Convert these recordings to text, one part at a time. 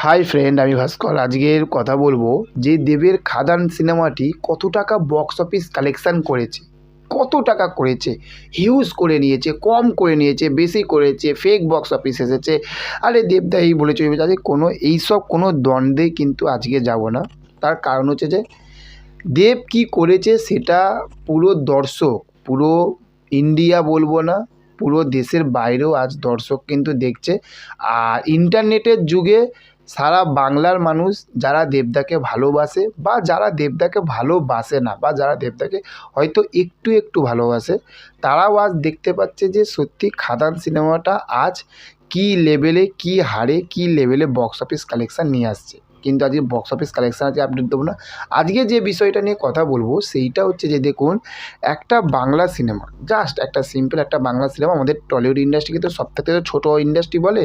Hi friend আমি ভাস্কর। আজকের কথা বলব যে দেবের খাদান সিনেমাটি কত টাকা বক্স অফিস কালেকশান করেছে? কত টাকা করেছে? হিউজ করে নিয়েছে, কম করে নিয়েছে, বেশি করেছে ফেক বক্স অফিস এসেছে। আরে দেবদা বলেছে, ওই বলেছে। আরে কোনো, এইসব কোনো দ্বন্দ্বে কিন্তু আজকে যাব না। তার কারণ হচ্ছে যে, দেব কি করেছে সেটা পুরো দর্শক, পুরো ইন্ডিয়া বলব না, পুরো দেশের বাইরেও আজ দর্শক কিন্তু দেখছে। আর ইন্টারনেটের যুগে সারা বাংলার মানুষ যারা দেবদাকে ভালোবাসে বা যারা দেবদাকে ভালোবাসে না বা যারা দেবদাকে হয়তো একটু একটু ভালোবাসে, তারাও আজ দেখতে পাচ্ছে যে সত্যি খাদান সিনেমাটা আজ কি লেভেলে কি হারে, কি লেভেলে বক্স অফিস কালেকশান নিয়ে আসছে। কিন্তু আজকে বক্স অফিস কালেকশান আজকে আপডেট দেবো না। আজকে যে বিষয়টা নিয়ে কথা বলব, সেইটা হচ্ছে যে দেখুন, একটা বাংলা সিনেমা জাস্ট একটা সিম্পল একটা বাংলা সিনেমা আমাদের টলিউড ইন্ডাস্ট্রিকে তো সব থেকে ছোটো ইন্ডাস্ট্রি বলে।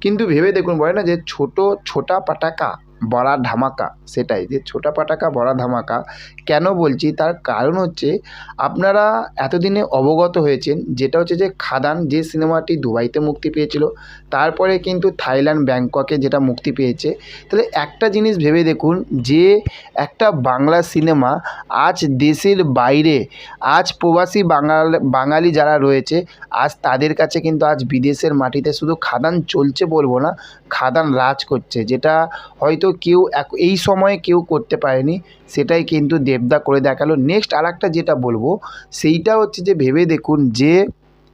কিন্তু ভেবে দেখুন বলে না যে ছোটো ছোটা পাটাকা বড়া ধামাকা, সেটাই যে ছোটা পাটাকা, বড়া ধামাকা, কেন বলছি? তার কারণ হচ্ছে আপনারা এতদিনে অবগত হয়েছেন, যেটা হচ্ছে যে খাদান যে সিনেমাটি দুবাইতে মুক্তি পেয়েছিল, তারপরে কিন্তু থাইল্যান্ড, ব্যাংককে যেটা মুক্তি পেয়েছে। তাহলে একটা জিনিস ভেবে দেখুন, যে একটা বাংলা সিনেমা আজ দেশের বাইরে, আজ প্রবাসী বাঙাল, বাঙালি যারা রয়েছে, আজ তাদের কাছে কিন্তু আজ বিদেশের মাটিতে শুধু খাদান চলছে বলব না, খাদান রাজ করছে, যেটা হয়তো কেউ এই সময়ে কেউ করতে পারেনি, সেটাই কিন্তু দেবদা করে দেখাল। নেক্সট আর যেটা বলব, সেইটা হচ্ছে যে ভেবে দেখুন যে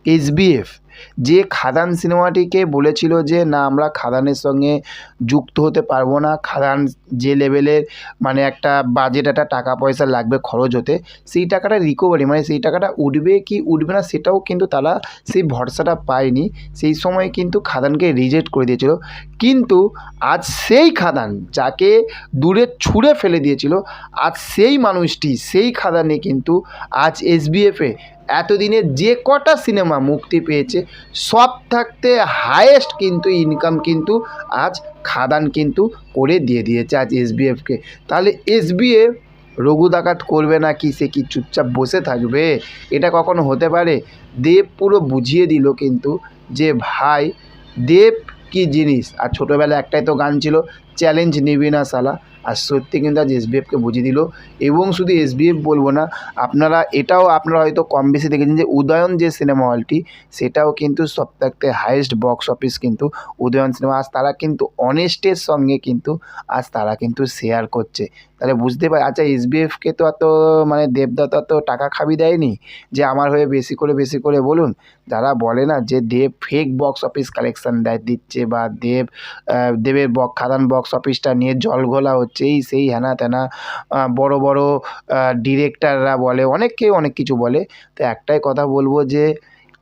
এসবিএফ যে খাদান সিনেমাটিকে বলেছিল যে, না, আমরা খাদানের সঙ্গে যুক্ত হতে পারব না। খাদান যে লেভেলের মানে একটা বাজেট, একটা টাকা পয়সা লাগবে খরচ হতে, সেই টাকাটা রিকভারি মানে সেই টাকাটা উঠবে কি উঠবে না, সেটাও কিন্তু তারা সেই ভরসাটা পায়নি। সেই সময় কিন্তু খাদানকে রিজেক্ট করে দিয়েছিল। কিন্তু আজ সেই খাদান যাকে দূরে ছুঁড়ে ফেলে দিয়েছিল, আজ সেই মানুষটি, সেই খাদানে কিন্তু আজ এসবিএফে এতদিনে যে কটা সিনেমা মুক্তি পেয়েছে, সব থাকতে হায়েস্ট কিন্তু ইনকাম কিন্তু আজ খাদান কিন্তু করে দিয়ে দিয়েছে আজ এসবিএফকে তাহলে এসবিএফ রঘু ডাকাত করবে না কি সে কি চুপচাপ বসে থাকবে? এটা কখনো হতে পারে? দেব পুরো বুঝিয়ে দিল কিন্তু যে, ভাই, দেব কি জিনিস? আর ছোটোবেলায় একটাই তো গান ছিল, চ্যালেঞ্জ নিবি না সালা আর সত্যি কিন্তু আজ এসবিএফকে বুঝিয়ে দিল। এবং শুধু এসবিএফ বলব না, আপনারা এটাও আপনারা হয়তো কম বেশি দেখেছেন যে উদয়ন যে সিনেমা হলটি সেটাও কিন্তু থাকতে হাইয়েস্ট বক্স অফিস কিন্তু উদয়ন সিনেমা আজ তারা কিন্তু অনেস্টের সঙ্গে কিন্তু আজ তারা কিন্তু শেয়ার করছে। তাহলে বুঝতে পার আচ্ছা এসবিএফকে তো এত মানে দেবদত্ত তো টাকা খাবি দেয়নি? যে আমার হয়ে বেশি করে বেশি করে বলুন। যারা বলে না যে Dev fake box office collection দেয়, দিচ্ছে বা দেব দেবের বক খাদান বক্স অফিসটা নিয়ে জলঘোলা হচ্ছে এই সেই হ্যানা ত্যানা বড় বড় ডিরেক্টররা বলে, অনেককে অনেক কিছু বলে। তো একটাই কথা বলব যে,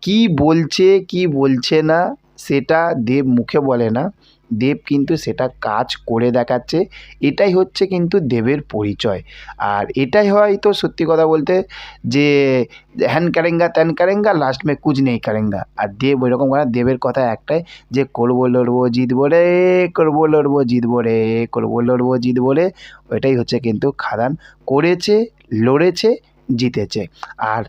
কি বলছে কি বলছে না, সেটা দেব মুখে বলে না। দেব কিন্তু সেটা কাজ করে দেখাচ্ছে, এটাই হচ্ছে কিন্তু দেবের পরিচয়। আর এটাই হয়তো সত্যি কথা বলতে যে, হ্যান কারেঙ্গা ত্যান কারেঙ্গা লাস্ট মে কুচ নেই কারেঙ্গা। আর দেব ওইরকম করে দেবের কথা একটাই যে, করব, লড়বো, জিতবো রে, করব, লড়বো, জিতবো রে, করব, লড়বো, জিতবো রে, ওইটাই হচ্ছে কিন্তু খাদান। করেছে, লড়েছে, জিতেছে। আর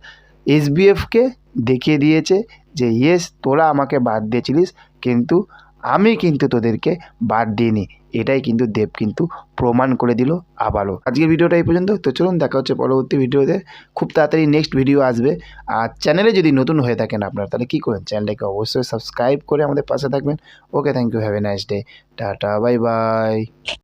এসবিএফকে দেখিয়ে দিয়েছে যে ইয়েস তোরা আমাকে বাদ দিয়েছিলিস, কিন্তু আমি কিন্তু তোদেরকে বাদ দিইনি। এটাই কিন্তু দেব কিন্তু প্রমাণ করে দিল আবারও। আজকের ভিডিওটা এই পর্যন্ত। তো চলুন, দেখা হচ্ছে পরবর্তী ভিডিওতে। খুব তাড়াতাড়ি নেক্সট ভিডিও আসবে। আর চ্যানেলে যদি নতুন হয়ে থাকেন আপনারা, তাহলে কী করেন চ্যানেলটাকে অবশ্যই সাবস্ক্রাইব করে আমাদের পাশে থাকবেন। Okay thank you have a nice day tata bye bye